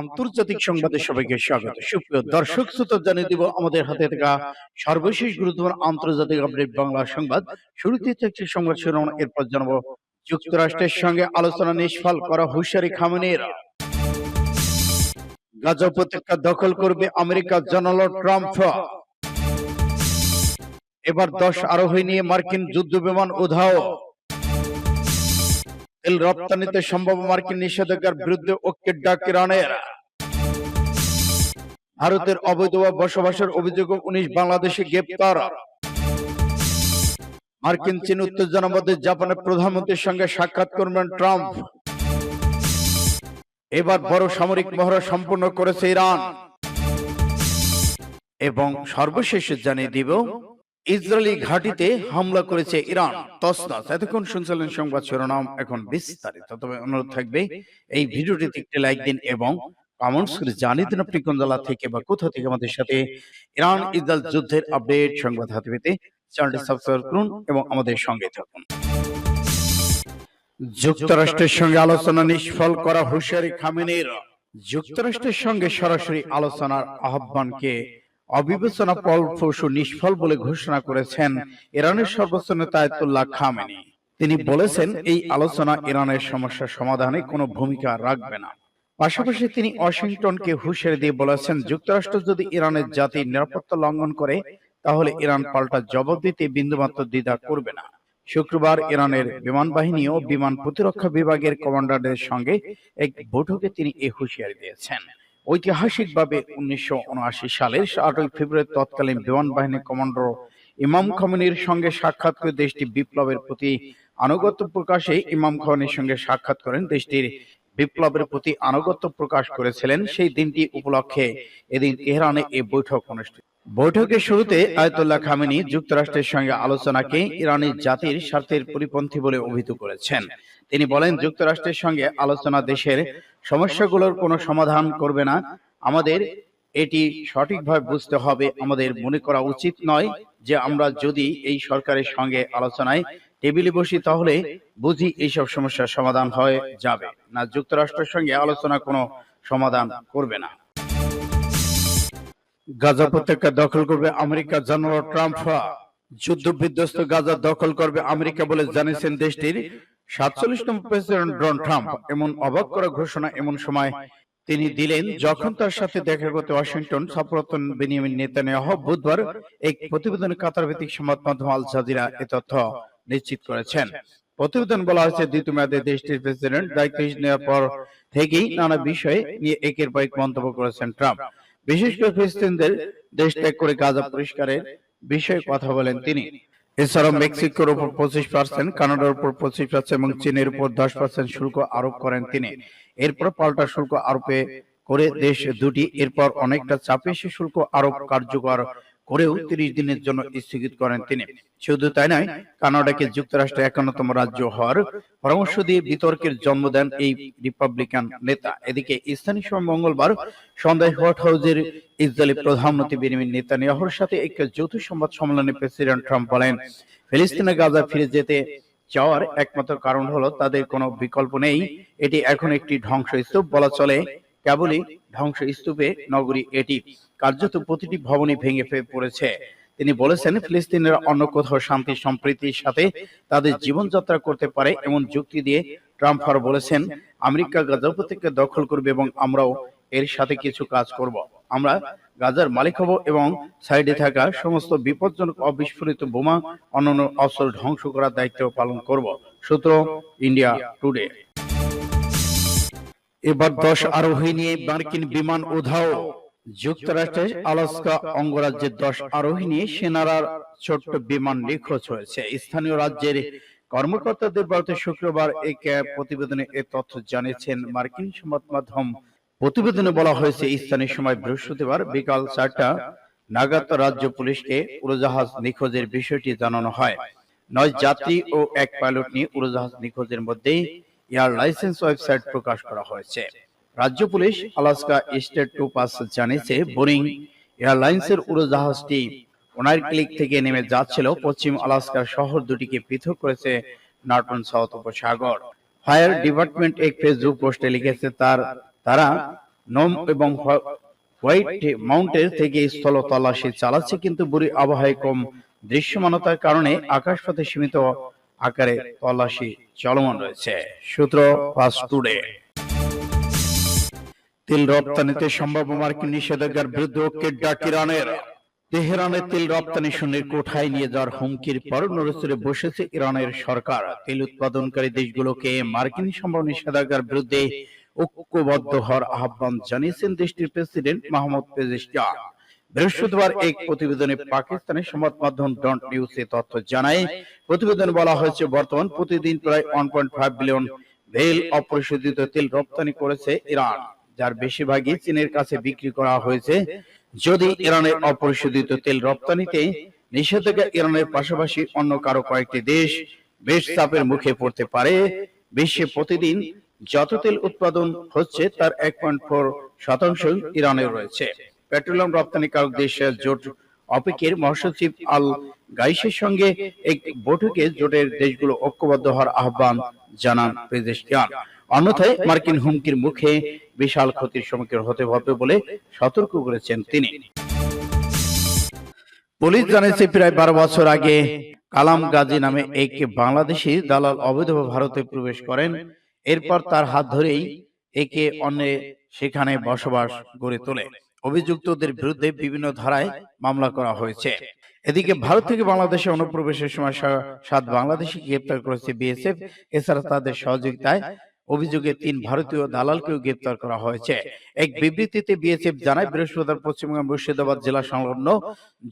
আন্তর্জাতিক সংবাদে সবাইকে স্বাগত। সুপ্রিয় দর্শক শ্রোতা জানিয়ে দিব আমাদের হাতে থাকা সর্বশেষ গুরুত্বপূর্ণ আন্তর্জাতিক আপডেট বাংলা সংবাদ। শুরুতে থাকছে সংবাদ শিরোনাম এরপর জানাব যুক্তরাষ্ট্রের সঙ্গে আলোচনা নিষ্ফল করা হুশিয়ারি খামেনের। গাজা উপত্যকা দখল করবে আমেরিকা জানালো ট্রাম্প। এবার দশ আরোহী নিয়ে মার্কিন যুদ্ধ বিমান উধাও। তেল রপ্তানিতে সম্ভব মার্কিন নিষেধাজ্ঞার বিরুদ্ধে ঐক্যের ডাক ভারতের অবৈধ বসবাসের অভিযোগে উনিশ বাংলাদেশে গ্রেপ্তার। মার্কিন চীন উত্তেজনার মধ্যে জাপানের প্রধানমন্ত্রীর সঙ্গে সাক্ষাৎ করবেন ট্রাম্প। এবার বড় সামরিক মহড়া সম্পূর্ণ করেছে ইরান। এবং সর্বশেষ জানিয়ে দিব ইসরায়েলি ঘাঁটিতে হামলা করেছে ইরান। তসনাস এতক্ষণ শুনছিলেন সংবাদ শিরোনাম এখন বিস্তারিত। তবে অনুরোধ থাকবে এই ভিডিওটিতে একটি লাইক দিন এবং কমেন্টস করে জানিয়ে দিন আপনি কোন জেলা থেকে বা কোথা থেকে আমাদের সাথে ইরান ইসরায়েল যুদ্ধের আপডেট সংবাদ হাতে পেতে চ্যানেলটি সাবস্ক্রাইব করুন এবং আমাদের সঙ্গে থাকুন। যুক্তরাষ্ট্রের সঙ্গে আলোচনা নিষ্ফল করা হুঁশিয়ারি খামেনের যুক্তরাষ্ট্রের সঙ্গে সরাসরি আলোচনার আহ্বানকে অবিবেচনা ফলপ্রসূ নিষ্ফল বলে ঘোষণা করেছেন ইরানের সর্বোচ্চ নেতা আয়াতুল্লাহ খামেনি। তিনি বলেছেন, এই আলোচনা ইরানের সমস্যা সমাধানে কোনো ভূমিকা রাখবে না। পাশাপাশি তিনি ওয়াশিংটনকে হুঁশিয়ারি দিয়ে বলেছেন, যুক্তরাষ্ট্র যদি ইরানের জাতির নিরাপত্তা লঙ্ঘন করে, তাহলে ইরান পাল্টা জবাব দিতে বিন্দুমাত্র দ্বিধা করবে না। শুক্রবার ইরানের বিমান বাহিনী ও বিমান প্রতিরক্ষা বিভাগের কমান্ডারদের সঙ্গে এক বৈঠকে তিনি এই হুঁশিয়ারি দিয়েছেন। ঐতিহাসিকভাবে উনিশশো উনআশি সালের আটই ফেব্রুয়ারি তৎকালীন বিমান বাহিনী কমান্ডার ইমাম খমিনীর সঙ্গে সাক্ষাৎ করে দেশটি বিপ্লবের প্রতি আনুগত্য প্রকাশে ইমাম খমিনীর সঙ্গে সাক্ষাৎ করেন দেশটির বিপ্লবের প্রতি আনুগত্য প্রকাশ করেছিলেন সেই দিনটি উপলক্ষে। এদিন তেহরানে এই বৈঠক অনুষ্ঠিত বৈঠকের শুরুতে আয়তুল্লাহ খামেনি যুক্তরাষ্ট্রের সঙ্গে আলোচনাকে ইরানি জাতির স্বার্থের পরিপন্থী বলে অভিহিত করেছেন। তিনি বলেন যুক্তরাষ্ট্রের সঙ্গে আলোচনা দেশের সমস্যাগুলোর কোনো সমাধান করবে না। আমাদের এটি সঠিকভাবে বুঝতে হবে। আমাদের মনে করা উচিত নয় যে আমরা যদি এই সরকারের সঙ্গে আলোচনায় টেবিলে বসি তাহলে বুঝি এইসব সমস্যার সমাধান হয়ে যাবে। না যুক্তরাষ্ট্রের সঙ্গে আলোচনা কোনো সমাধান করবে না। গাজা উপত্যকা দখল করবে আমেরিকা জানালো ট্রাম্প যুদ্ধ বিধ্বস্ত গাজা দখল করবে আমেরিকা বলে জানিয়েছেন দেশটির সাতচল্লিশতম প্রেসিডেন্ট ডোনাল্ড ট্রাম্প। এমন অবাক করা ঘোষণা এমন সময় তিনি দিলেন, যখন তার সাথে দেখা করতে ওয়াশিংটন সফরতন বেনিয়ামিন নেতানিয়াহ বুধবার এক প্রতিবেদনে কাতার ভিত্তিক সংবাদ মাধ্যম আল জাজিরা এ তথ্য নিশ্চিত করেছেন। প্রতিবেদন বলা হয়েছে, দ্বিতীয় মেয়াদে দেশটির প্রেসিডেন্ট দায়িত্ব নেওয়ার পর থেকেই নানা বিষয়ে নিয়ে একের পর এক মন্তব্য করেছেন ট্রাম্প। বিশেষ করে ফিলিস্তিনদের দেশ ত্যাগ করে গাজা পরিষ্কারের বিষয়ে কথা বলেন তিনি। এছাড়াও মেক্সিকোর উপর পঁচিশ পার্সেন্ট কানাডার উপর পঁচিশ পার্সেন্ট এবং চীনের উপর দশ পার্সেন্ট শুল্ক আরোপ করেন তিনি। এরপর পাল্টা শুল্ক আরোপে করে দেশ দুটি, এরপর অনেকটা চাপে শুল্ক আরোপ কার্যকর করেও তিরিশ দিনের জন্য স্থগিত করেন তিনি। শুধু তাই নয়, কানাডাকে যুক্তরাষ্ট্রের একান্নতম রাজ্য হওয়ার পরামর্শ দিয়ে বিতর্কের জন্ম দেন এই রিপাবলিকান নেতা। এদিকে স্থানীয় সময় মঙ্গলবার সন্ধ্যায় হোয়াইট হাউসের ইসরায়েলি প্রধানমন্ত্রী বেনিমিন নেতানিয়াহুর সাথে এক যৌথ সংবাদ সম্মেলনে প্রেসিডেন্ট ট্রাম্প বলেন, ফিলিস্তিনে গাজা ফিরে যেতে চাওয়ার একমাত্র কারণ হলো তাদের কোনো বিকল্প নেই। এটি এখন একটি ধ্বংসস্তূপ বলা চলে। কেবলই ধ্বংস স্তূপে নগরী এটি। কার্যত প্রতিটি ভবনই ভেঙে পড়েছে। তিনি বলেছেন, ফিলিস্তিনের অন্য কোথাও শান্তি সম্প্রীতির সাথে তাদের জীবনযাত্রা করতে পারে এমন যুক্তি দিয়ে ট্রাম্প আরও বলেছেন, আমেরিকা গাজা উপত্যকা দখল করবে এবং আমরাও এর সাথে কিছু কাজ করব। আমরা গাজার মালিক হব এবং সাইডে থাকা সমস্ত বিপজ্জনক অবিস্ফোরিত বোমা, অন্যান্য অস্ত্র ধ্বংস করার দায়িত্ব পালন করব। সূত্র ইন্ডিয়া টুডে। এবার দশ আরোহী নিয়ে মার্কিন বিমান উধাও। যুক্তরাষ্ট্রের আলাস্কা অঙ্গরাজ্যের দশ আরোহী নিয়ে সেনারা ছোট্ট বিমান নিখোঁজ হয়েছে। স্থানীয় রাজ্যের কর্মকর্তাদের বলতে শুক্রবার এক প্রতিবেদনে এ তথ্য জানিয়েছেন মার্কিন সংবাদ মাধ্যম। প্রতিবেদনে বলা হয়েছে স্থানীয় সময় বৃহস্পতিবার বিকাল চারটা নাগাত রাজ্য পুলিশকে উড়োজাহাজ নিখোঁজের বিষয়টি জানানো হয়। নয় যাত্রী ও এক পাইলট নিয়ে উড়োজাহাজ নিখোঁজের মধ্যেই এয়ার লাইসেন্স ওয়েবসাইট প্রকাশ করা হয়েছে। রাজ্য police Alaska state two pass জানিয়েছে, বোরিং এয়ারলাইন্সের উড়োজাহাজটি ওনার ক্লিক থেকে নেমে যাচ্ছিল। পশ্চিম আলাস্কার শহর দুটিকে পৃথক করেছে নর্টন সাউথ উপসাগর। ফায়ার ডিপার্টমেন্ট এক ফেসবুক পোস্টে লিখেছে, তার, তারা নোম এবং হোয়াইট মাউন্টেন থেকে স্থল তল্লাশি চালাচ্ছে, কিন্তু বুড়ি আবহাওয়ায় কম দৃশ্যমানতার কারণে আকাশপথে সীমিত আকারে তল্লাশি চলমান রয়েছে। সূত্র ফাস্ট টুডে। তেল রপ্তানিতে সম্ভাব্য মার্কিন নিষেধাজ্ঞার বিরুদ্ধে ঐক্যের ডাক ইরানের। তেহরানে তেল রপ্তানি শূন্যের কোঠায় নিয়ে যাওয়ার হুমকির পর নড়েচড়ে বসেছে ইরানের সরকার। তেল উৎপাদনকারী দেশগুলোকে মার্কিন সম্ভাব্য নিষেধাজ্ঞার বিরুদ্ধে ঐক্যবদ্ধ হওয়ার আহ্বান জানিয়েছেন দেশটির প্রেসিডেন্ট মাহমুদ পেজিশকিয়ান বৃহস্পতিবার এক প্রতিবেদনে পাকিস্তানের সংবাদ মাধ্যম ডন্ট নিউজ তথ্য জানায় প্রতিবেদনে বলা হয়েছে বর্তমান প্রতিদিন প্রায় ওয়ান পয়েন্ট ফাইভ বিলিয়ন ভেল অপরিশোধিত তেল রপ্তানি করেছে ইরান যার বেশিরভাগই চীনের কাছে বিক্রি করা হয়েছে। যদি ইরানের অপরিশোধিত তেল রপ্তানিতে নিষেধাজ্ঞা ইরানের পাশাপাশি অন্য কারও কয়েকটি দেশ বেশ চাপের মুখে পড়তে পারে। বিশ্বে প্রতিদিন যত তেল উৎপাদন হচ্ছে তার এক পয়েন্ট ফোর শতাংশ ইরানে রয়েছে। পেট্রোলিয়াম রপ্তানিকারক দেশ জোট অপেকের মহাসচিব আল গাইসের সঙ্গে এক বৈঠকে জোটের দেশগুলো ঐক্যবদ্ধ হওয়ার আহ্বান জানান পেজেশকিয়ান অন্যথায় মার্কিন হুমকির মুখে বিশাল ক্ষতির সম্মুখীন হতে হবে বলে সতর্ক করেছেন তিনি। পুলিশ জানিয়েছে, প্রায় বারো বছর আগে কালাম গাজী নামে এক বাংলাদেশি দালাল অবৈধভাবে ভারতে প্রবেশ করেন। এরপর তার হাত ধরেই একে অন্য সেখানে বসবাস গড়ে তোলে। অভিযুক্তদের বিরুদ্ধে বিভিন্ন ধারায় মামলা করা হয়েছে। এদিকে ভারত থেকে বাংলাদেশে অনুপ্রবেশের সময় সাত বাংলাদেশি গ্রেপ্তার করেছে বিএসএফ। এছাড়া তাদের সহযোগিতায় অভিযোগে তিন ভারতীয় দালালকেও গ্রেপ্তার করা হয়েছে। এক বিবৃতিতে বিএসএফ জানায় বৃহস্পতিবার পশ্চিমবঙ্গ মুর্শিদাবাদ জেলা সংলগ্ন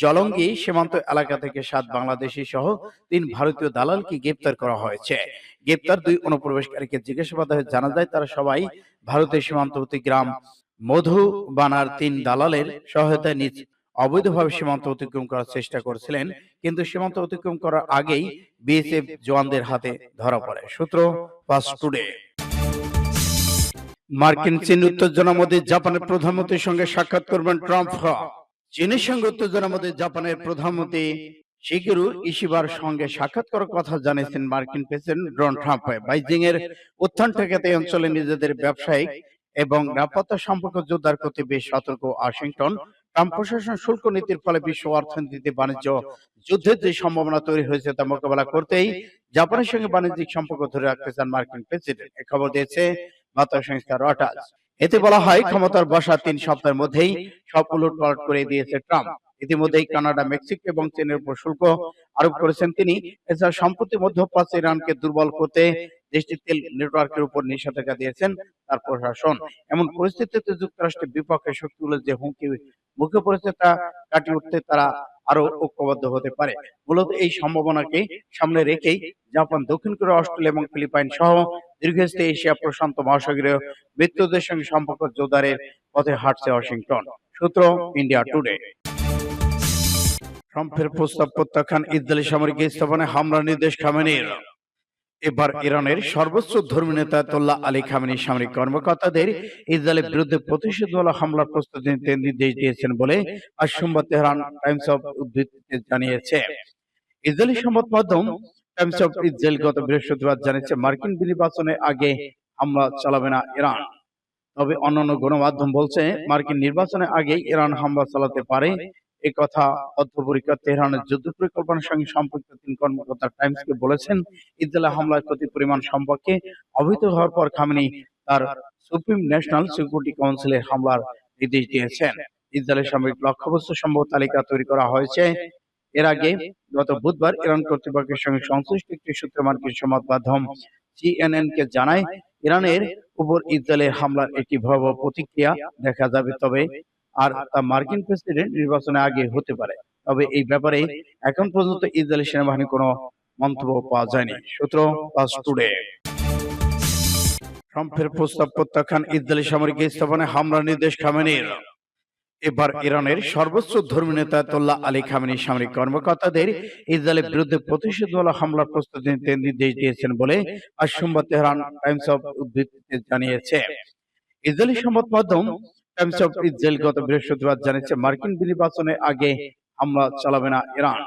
জলঙ্গি সীমান্ত এলাকা থেকে সাত বাংলাদেশি সহ তিন ভারতীয় দালালকে গ্রেপ্তার করা হয়েছে। গ্রেপ্তার দুই অনুপ্রবেশকারীকে জিজ্ঞাসাবাদে জানা যায় তারা সবাই ভারতের সীমান্তবর্তী গ্রাম মধুবানার তিন দালালের সহায়তায় নিজ অবৈধভাবে সীমান্ত অতিক্রম করার চেষ্টা করেছিলেন, কিন্তু সীমান্ত অতিক্রম করার আগেই বিএসএফ জওয়ানদের হাতে ধরা পড়ে। সূত্র ফাস্ট টুডে। মার্কিন চীন উত্তেজনার মধ্যে জাপানের প্রধানমন্ত্রীর সঙ্গে সাক্ষাৎ করবেন ট্রাম্প। চীনের সঙ্গে উত্তেজনার মধ্যে জাপানের প্রধানমন্ত্রী শিগিরু ইশিবার সঙ্গে সাক্ষাৎ করার কথা জানিয়েছেন মার্কিন প্রেসিডেন্ট ডোনাল্ড ট্রাম্প। বাইজিং এর উত্থান ঠেকাতে অঞ্চলে নিজেদের ব্যবসায়িক এবং নিরাপত্তা সম্পর্ক জোরদার করতে বেশ সতর্ক ওয়াশিংটন। ট্রাম্প প্রশাসন শুল্ক নীতির ফলে বিশ্ব অর্থনীতিতে বাণিজ্য যুদ্ধের যে সম্ভাবনা তৈরি হয়েছে তা মোকাবেলা করতেই জাপানের সঙ্গে বাণিজ্যিক সম্পর্ক ধরে রাখতে চান মার্কিন প্রেসিডেন্ট। এ খবর দিয়েছে বার্তা সংস্থা রটার্স এতে বলা হয় ক্ষমতার বসা তিন সপ্তাহের মধ্যেই সব উলটপালট করে দিয়েছে ট্রাম্প ইতিমধ্যেই কানাডা মেক্সিকো এবং চীনের উপর শুল্ক আরোপ করেছেন তিনি এছাড়া সম্প্রতি মধ্যপ্রাচ্যে ইরানকে দুর্বল করতে দেশটির তেল নেটওয়ার্কের উপর নিষেধাজ্ঞা দিয়েছেন, তার প্রশাসন। এমন পরিস্থিতিতে যুক্তরাষ্ট্রের বিপক্ষে শক্তিগুলো যে হুমকি মুখে পড়েছে তা কাটিয়ে উঠতে তারা আরও ঐক্যবদ্ধ হতে পারে। মূলত এই সম্ভাবনাকে সামনে রেখেই জাপান, দক্ষিণ কোরিয়া, অস্ট্রেলিয়া এবং ফিলিপাইন সহ দীর্ঘস্থায়ী এশিয়া প্রশান্ত মহাসাগরীয় মিত্রদের সঙ্গে সম্পর্ক জোরদারের পথে হাঁটছে ওয়াশিংটন। সূত্র ইন্ডিয়া টুডে। ট্রাম্পের প্রস্তাব প্রত্যাখ্যান ইসরায়েলি সামরিক স্থাপনায় হামলার নির্দেশ খামেনির। এবার ইরানের সর্বোচ্চ ধর্মী নেতা তোল্লা আলী খামেনি সামরিক কর্মকর্তাদের ইসরায়েলের বিরুদ্ধে প্রতিশোধমূলক হামলার প্রস্তুতি নিতে নির্দেশ দিয়েছেন বলে আজ সোমবার তেহরান টাইমস অফ উদ্ধৃতিতে জানিয়েছে। ইসরায়েলি সংবাদ মাধ্যম টাইমস অফ ইসরায়েল গত বৃহস্পতিবার জানিয়েছে মার্কিন নির্বাচনের আগে হামলা চালাবে না ইরান। তবে অন্যান্য গণমাধ্যম বলছে মার্কিন নির্বাচনের আগে ইরান হামলা চালাতে পারে। এ কথা অধ্যপরিকর তেহরানের যুদ্ধ পরিকল্পনার সঙ্গে সম্পর্কিত তিন কর্মকর্তা টাইমসকে বলেছেন ইসরায়েল হামলার ক্ষতি পরিমাণ সম্পর্কে অবহিত হওয়ার পর খামেনি তার সুপ্রিম ন্যাশনাল সিকিউরিটি কাউন্সিলের হামলার নির্দেশ দিয়েছেন। ইসরায়েলের সামরিক লক্ষ্যবস্তু সম্ভব তালিকা তৈরি করা হয়েছে। এর আগে গত বুধবার ইরান কর্তৃপক্ষের সঙ্গে সংশ্লিষ্ট একটি সূত্রে মার্কিন সংবাদ মাধ্যম সিএনএন কে জানায়, ইরানের উপর ইসরায়েলের হামলার একটি ভয়াবহ প্রতিক্রিয়া দেখা যাবে। তবে আর তা মার্কিন প্রেসিডেন্ট নির্বাচনের আগে হতে পারে। তবে এই ব্যাপারে এখন পর্যন্ত ইসরায়েলি সেনাবাহিনী কোনো মন্তব্য পাওয়া যায়নি। সূত্র পাস টুডে। ট্রাম্পের প্রস্তাব প্রত্যাখ্যান ইসরায়েলি সামরিক স্থাপনায় হামলার নির্দেশ খামেনির এবার ইরানের সর্বোচ্চ ধর্মী নেতা তোল্লা আলী খামেনি সামরিক কর্মকর্তাদের ইসরায়েলের বিরুদ্ধে প্রতিশোধমূলক হামলার প্রস্তুতি নিতে নির্দেশ দিয়েছেন বলে আজ সোমবার তেহরান টাইমস অফ উদ্ধৃতিতে জানিয়েছে। ইসরায়েলি সংবাদ মাধ্যম টাইমস অফ ইসরায়েল গত বৃহস্পতিবার জানিয়েছে মার্কিন নির্বাচনের আগে হামলা চালাবে না ইরান।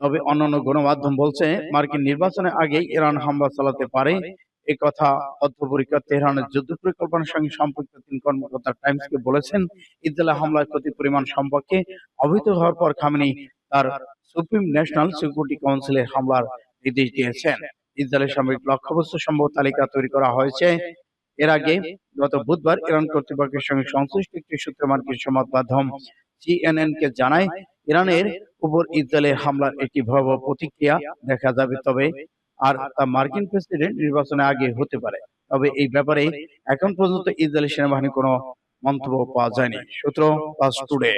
তবে অন্যান্য গণমাধ্যম বলছে মার্কিন নির্বাচনের আগে ইরান হামলা চালাতে পারে। এ কথা বদ্ধপরিকর তেহরানের যুদ্ধ পরিকল্পনার সঙ্গে সম্পৃক্ত তিন কর্মকর্তা টাইমসকে বলেছেন ইসরায়েলের হামলার ক্ষতি পরিমাণ সম্পর্কে অবহিত হওয়ার পর খামেনি তার সুপ্রিম ন্যাশনাল সিকিউরিটি কাউন্সিলের হামলার নির্দেশ দিয়েছেন। ইসরায়েলের সামরিক লক্ষ্যবস্তু সম্ভব তালিকা তৈরি করা হয়েছে। এর আগে গত বুধবার ইরান কর্তৃপক্ষের সঙ্গে সংশ্লিষ্ট একটি সূত্র মার্কিন সংবাদ মাধ্যম সিএনএন কে জানায়, ইরানের উপর ইসরায়েলের হামলার একটি ভয়াবহ প্রতিক্রিয়া দেখা যাবে, তবে আর তা মার্কিন প্রেসিডেন্ট নির্বাচনে আগে হতে পারে। তবে এই ব্যাপারে এখন পর্যন্ত ইসরায়েলি সেনাবাহিনী কোনো মন্তব্য পাওয়া যায়নি। সূত্র টুডে।